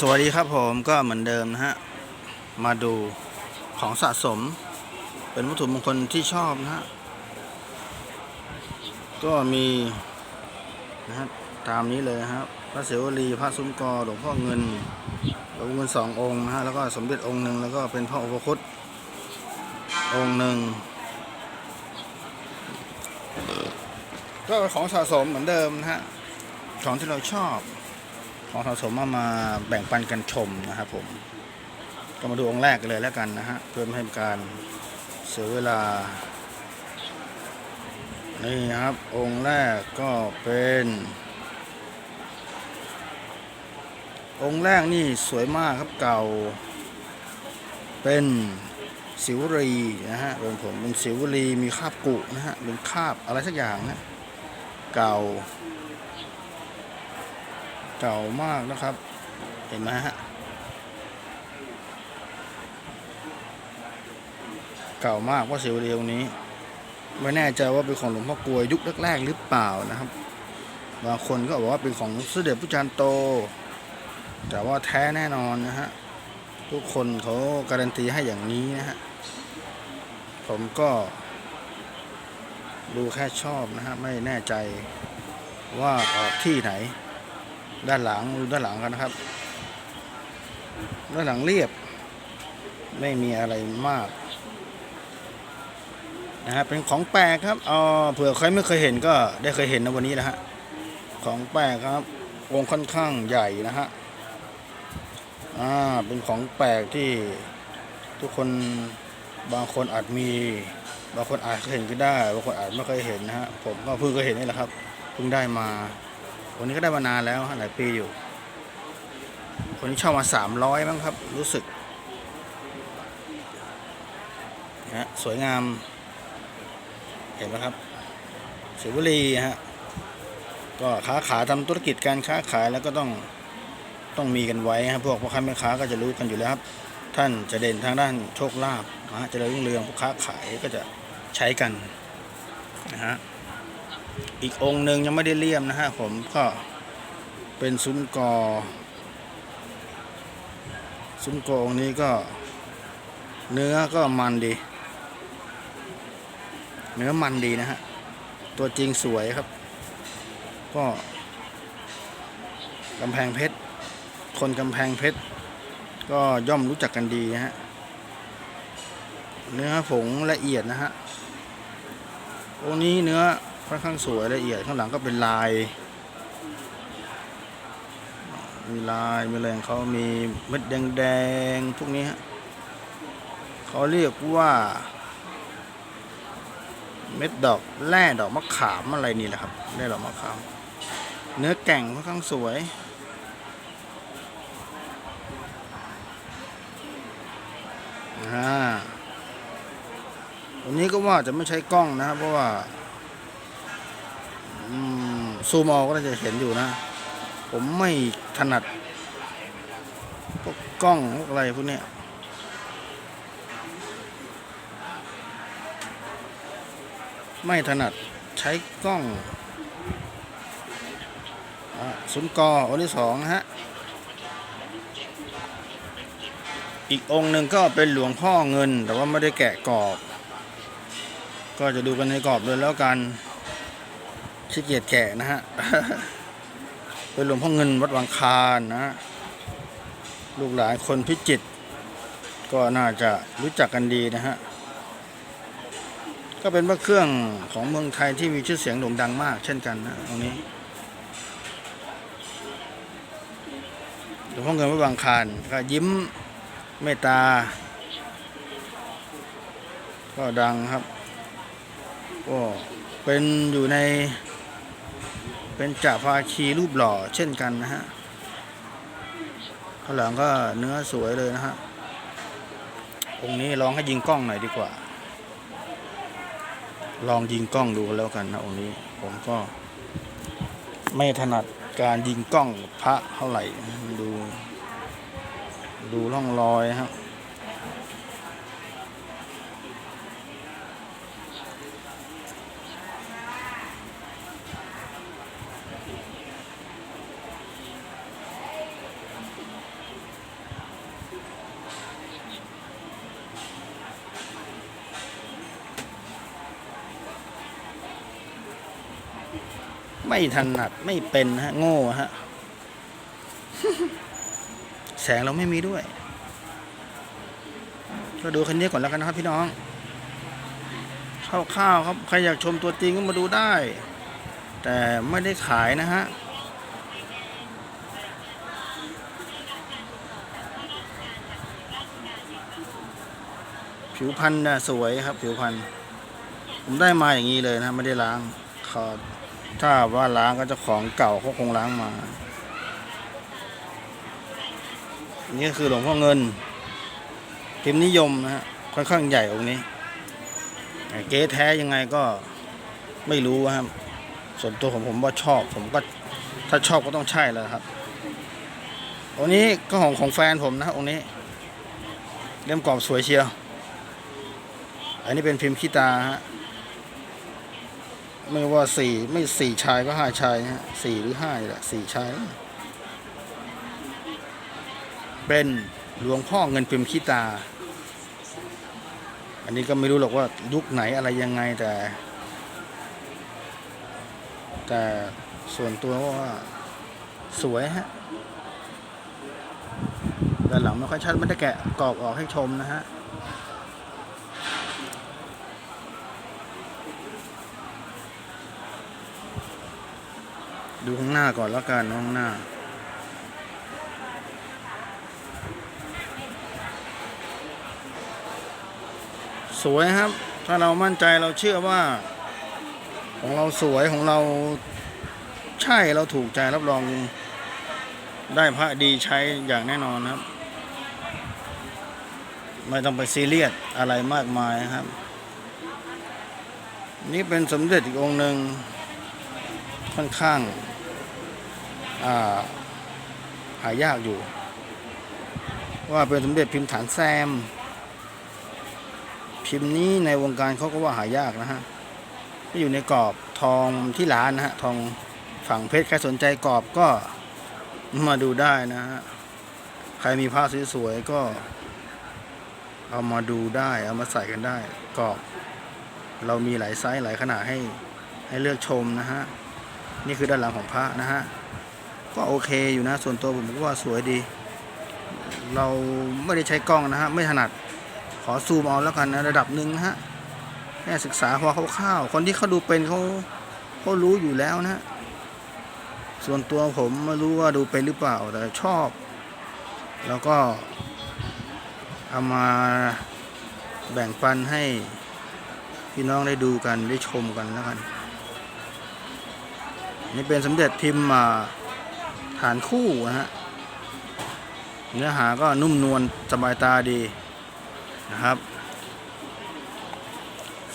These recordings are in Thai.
สวัสดีครับผมก็เหมือนเดิมนะฮะ มาดูของสะสม เป็นวัตถุมงคลที่ชอบนะฮะ ก็มีนะฮะตามนี้เลยครับ พระเสวลีพระซุ้มกอหลวงพ่อเงินหลวงเงินสององค์นะฮะแล้วก็สมเด็จองค์หนึ่งแล้วก็เป็นพระอุปคุตองค์หนึ่งก็ของสะสมเหมือนเดิมนะฮะของที่เราชอบ ของสะสมมามาแบ่งปันกันชมนะครับผม ก็มาดูองค์แรกกันเลยแล้วกันนะฮะเพื่อไม่ให้การเสียเวลา นี่ครับองค์แรกก็เป็น องค์แรกนี่สวยมากครับเก่า เป็นสิวรีนะฮะเป็นผมเป็นสิวรีมีคาบกุนะฮะเป็นคาบอะไรสักอย่างนะเก่า เก่ามากนะครับ เห็นไหมฮะ เก่ามากว่าเสิวเรียวนี้ ไม่แน่ใจว่าเป็นของหลวงพ่อกลวยยุคแรกๆหรือเปล่านะครับ บางคนก็บอกว่าเป็นของเสด็จพระจันโต แต่ว่าแท้แน่นอนนะฮะ ทุกคนเขาการันตีให้อย่างนี้นะฮะ ผมก็ดูแค่ชอบนะฮะ ไม่แน่ใจว่าออกที่ไหน ด้านหลังดูด้านหลังกันนะครับ ด้านหลังเรียบ ไม่มีอะไรมากนะฮะเป็นของแปลกครับเออเผื่อใครไม่เคยเห็นก็ได้เคยเห็นนะวันนี้นะฮะของแปลกครับวงค่อนข้างใหญ่นะฮะอ่าเป็นของแปลกที่ทุกคนบางคนอาจมี บางคนอาจเคยเห็นก็ได้ บางคนอาจไม่เคยเห็นนะฮะผมก็เพิ่งเคยเห็นนี่แหละครับเพิ่งได้มา วันนี้ก็ได้มานานแล้วหลายปีอยู่ คนนี้เช่ามาสามร้อยมั้งครับ รู้สึกนะสวยงาม เห็นไหมครับสิวบุรีฮะก็ค้าขายทำธุรกิจการค้าขายแล้วก็ต้องต้องมีกันไว้ครับพวกพ่อค้าแม่ค้าก็จะรู้กันอยู่แล้วครับ ท่านจะเด่นทางด้านโชคลาภนะฮะจะเรุ่องเรืองผู้ค้าขายก็จะใช้กันนะฮะ อีกองค์หนึ่งยังไม่ได้เลี่ยมนะฮะผมก็เป็นซุ้มกอ ซุ้มกอองนี้ก็ เนื้อก็มันดี เนื้อมันดีนะฮะ ตัวจริงสวยครับ ก็กำแพงเพชร คนกำแพงเพชร ก็ย่อมรู้จักกันดีนะฮะ เนื้อผงละเอียดนะฮะองนี้เนื้อ ค่อนข้างสวยละเอียดข้างหลังก็เป็นลาย มีลายมีอะไรของเขามีเม็ดแดงๆพวกนี้ฮะเขาเรียกว่า เม็ดดอกแร่ดอกมะขามอะไรนี่แหละครับแร่ดอกมะขาม เนื้อแก่งค่อนข้างสวยอ่าวันนี้ก็ว่าจะไม่ใช้กล้องนะครับเพราะว่า ซูมอก็จะเห็นอยู่นะ ผมไม่ถนัดพวกกล้องพวกอะไรพวกเนี้ยไม่ถนัดใช้กล้องศูนย์กอองค์ที่สองนะฮะ อีกองค์หนึ่งก็เป็นหลวงพ่อเงิน แต่ว่าไม่ได้แกะกรอบ ก็จะดูกันในกรอบเลยแล้วกัน ขี้เกียจแกะนะฮะเป็นหลวงพ่อเงินวัดวังคารนะฮะลูกหลานคนพิจิตก็น่าจะรู้จักกันดีนะฮะ ก็เป็นพระเครื่องของเมืองไทยที่มีชื่อเสียงโด่งดังมาก เช่นกันนะตรงนี้หลวงพ่อเงินวัดวังคารก็ยิ้มเมตตา ก็ดังครับ ก็เป็นอยู่ใน เป็นจ่าภาคีรูปหล่อเช่นกันนะฮะข้างหลังก็เนื้อสวยเลยนะฮะองค์นี้ลองให้ยิงกล้องหน่อยดีกว่า ลองยิงกล้องดูแล้วกันนะองค์นี้ ผมก็ไม่ถนัดการยิงกล้องพระเท่าไหร่ดู ดูร่องรอยนะครับ ไม่ถนัดไม่เป็นฮะ โง่ฮะ แสงเราไม่มีด้วย ก็ดูคันนี้ก่อนแล้วกันนะครับพี่น้องข้าวๆครับ ใครอยากชมตัวจริงก็มาดูได้ แต่ไม่ได้ขายนะฮะผิวพันธุ์นะสวยครับ ผิวพันธุ์ผมได้มาอย่างนี้เลยนะ ไม่ได้ล้างเขา ถ้าว่าล้างก็จะของเก่าเขาคงล้างมา นี่คือหลวงพ่อเงินพิมพ์นิยมนะฮะค่อนข้างใหญ่องค์นี้เก๊แท้ยังไงก็ไม่รู้ครับ ส่วนตัวของผมว่าชอบ ผมก็ถ้าชอบก็ต้องใช่แล้วครับองค์นี้ก็ของของแฟนผมนะองค์นี้เล่มกรอบสวยเชียว อันนี้เป็นพิมพ์ขี้ตาฮะ ไม่ว่าสี่ไม่สี่ชายก็ห้าชายฮะสี่หรือห้าแหละสี่ชาย เป็นหลวงพ่อเงินพิมพ์ขี้ตา อันนี้ก็ไม่รู้หรอกว่ายุคไหนอะไรยังไงแต่ แต่ส่วนตัวว่าสวยฮะด้านหลังไม่ค่อยชัดไม่ได้แกะกรอบออกให้ชมนะฮะ ดูข้างหน้าก่อนแล้วกันข้างหน้า สวยครับ ถ้าเรามั่นใจเราเชื่อว่า ของเราสวยของเราใช่เราถูกใจรับรองได้พระดีใช้อย่างแน่นอนครับ ไม่ต้องไปซีเรียสอะไรมากมายครับ นี่เป็นสมเด็จอีกองค์หนึ่งค่อนข้าง หายากอยู่ ว่าเป็นสมเด็จพิมพ์ฐานแซม พิมพ์นี้ในวงการเขาก็ว่าหายากนะฮะที่อยู่ในกรอบทองที่ร้านนะฮะทองฝั่งเพชรใครสนใจกรอบก็มาดูได้นะฮะใครมีผ้าสวยๆก็ เอามาดูได้เอามาใส่กันได้กรอบ เรามีหลายไซส์หลายขนาดให้ให้เลือกชมนะฮะ นี่คือด้านหลังของพระนะฮะ ก็โอเคอยู่นะ ส่วนตัวผมก็ว่าสวยดี เราไม่ได้ใช้กล้องนะฮะ ไม่ถนัด ขอซูมเอาแล้วกันนะระดับหนึ่งนะฮะแค่ศึกษาพอคร่าวๆคนที่เขาดูเป็นเขาเขารู้อยู่แล้วนะฮะส่วนตัวผมไม่รู้ว่าดูเป็นหรือเปล่าแต่ชอบ แล้วก็เอามาแบ่งปันให้พี่น้องได้ดูกันได้ชมกันแล้วกัน นี่เป็นสมเด็จพิมพ์มา ฐานคู่นะฮะ เนื้อหาก็นุ่มนวลสบายตาดีนะครับ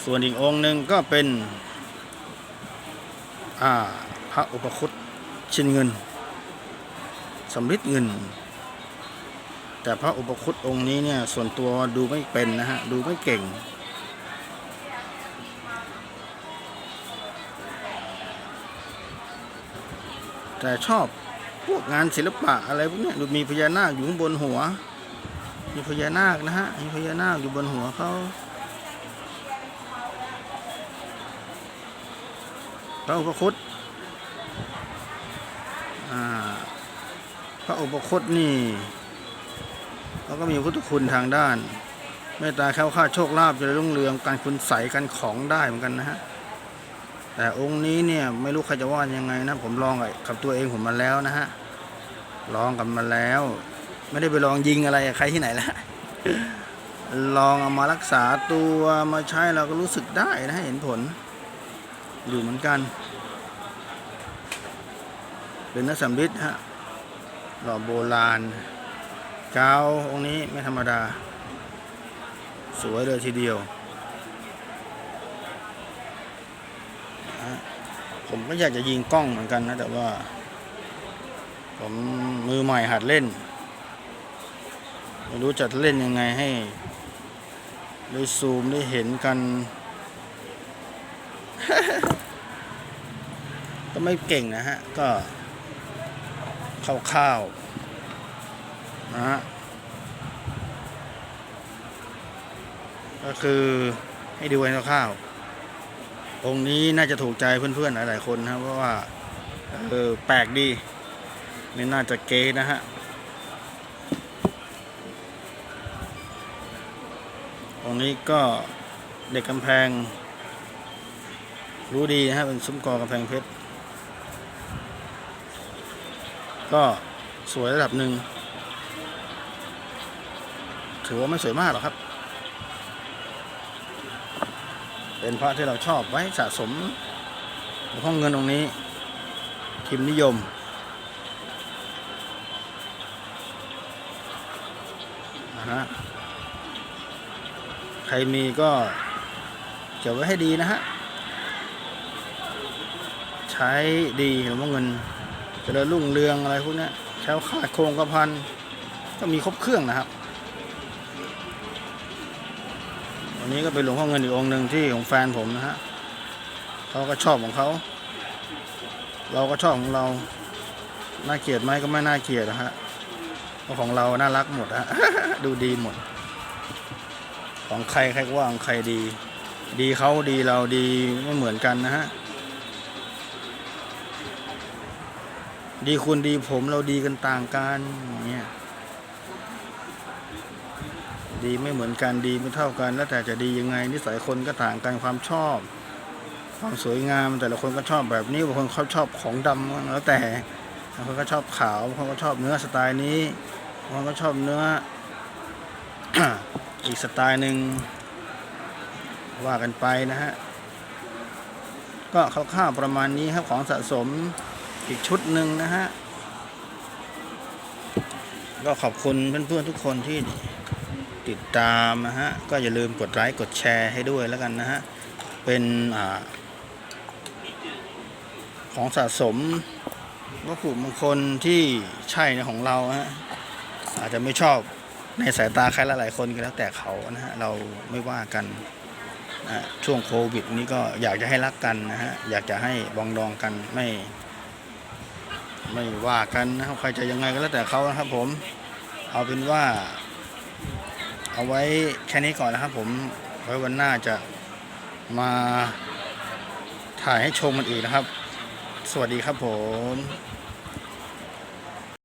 ส่วนอีกองค์หนึ่งก็เป็นพระอุปคุตชินเงินสำริดเงิน แต่พระอุปคุตองค์นี้เนี่ยส่วนตัวดูไม่เป็นนะฮะ ดูไม่เก่งแต่ชอบ พวกงานศิลปะอะไรพวกเนี้ยดูมีพญานาคอยู่ข้างบนหัว มีพญานาคนะฮะ มีพญานาคอยู่บนหัวเขาพระอุปคุตพระอุปคุตนี่เขาก็มีพุทธคุณทางด้านเมตตาแค้วคลาโชคลาภจะรุ่งเรืองการคุณใสกันของได้เหมือนกันนะฮะ แต่องค์นี้เนี่ยไม่รู้ใครจะว่ายังไงนะ ผมลองกับตัวเองผมมาแล้วนะฮะลองกันมาแล้ว ไม่ได้ไปลองยิงอะไรใครที่ไหนละลองเอามารักษาตัวมาใช้เราก็รู้สึกได้นะเห็นผล อยู่เหมือนกัน เป็นนักสัมฤทธิ์ฮะหล่อโบราณกาวองค์นี้ไม่ธรรมดา สวยเลยทีเดียวนะฮะ ผมก็อยากจะยิงกล้องเหมือนกันนะ แต่ว่า ผมมือใหม่หัดเล่น ไม่รู้จะเล่นยังไงให้ได้ซูมได้เห็นกัน ก็ไม่เก่งนะฮะ ก็คร่าวๆนะฮะก็คือให้ดูกันคร่าวๆ องค์นี้น่าจะถูกใจเพื่อนๆ หลายๆคนนะครับเพราะว่าเออแปลกดีไม่น่าจะเกยนะฮะตรงนี้ก็เด็กกำแพง รู้ดีนะฮะเป็นซุ้มกอกำแพงเพชร ก็สวยระดับหนึ่งถือว่าไม่สวยมากหรอกครับ เป็นพระที่เราชอบไว้สะสมในห้องเงินตรงนี้พิมพ์นิยม นะฮะ ใครมีก็เก็บไว้ให้ดีนะฮะ ใช้ดีหลวงพ่อเงินเจริญรุ่งเรืองอะไรพวกนี้แคล้วคลาดโครงกระพันก็มีครบเครื่องนะครับ นนี้ก็เป็นหลวงพ่อเงินอีกองหนึ่งที่ของแฟนผมนะฮะเขาก็ชอบของเขา เราก็ชอบของเรา น่าเกลียดไหมก็ไม่น่าเกลียดนะฮะเพราะของเราน่ารักหมดฮะดูดีหมด ของใครใครก็ว่าของใครดี ดีเขาดีเราดีไม่เหมือนกันนะฮะดีคุณดีผมเราดีกันต่างกันเนี่ย ดีไม่เหมือนกันดีไม่เท่ากัน แล้วแต่จะดียังไง นิสัยคนก็ต่างกันความชอบ ความสวยงามแต่ละคนก็ชอบแบบนี้บางคนเขาชอบของดำแล้วแต่บางคนก็ชอบขาวบางคนก็ชอบเนื้อสไตล์นี้บางคนก็ชอบเนื้ออีกสไตล์หนึ่งว่ากันไปนะฮะก็คร่าวๆประมาณนี้ครับของสะสมอีกชุดหนึ่งนะฮะก็ขอบคุณเพื่อนๆทุกคนที่ ติดตามนะฮะ ก็อย่าลืมกดไลค์กดแชร์ให้ด้วยแล้วกันนะฮะ เป็นอของสะสมวัตถุมงคลที่ใช่ในของเราฮะอาจจะไม่ชอบในสายตาใครหลายๆคนก็แล้วแต่เขานะฮะ เราไม่ว่ากันอะช่วงโควิดนี้ก็อยากจะให้รักกันนะฮะ อยากจะให้บองดองกันไม่ ไม่ว่ากันนะครับใครจะยังไงก็แล้วแต่เขานะครับผม เอาเป็นว่า เอาไว้แค่นี้ก่อนนะครับผมไว้วันหน้าจะมาถ่ายให้ชมมันอีกนะครับ สวัสดีครับผม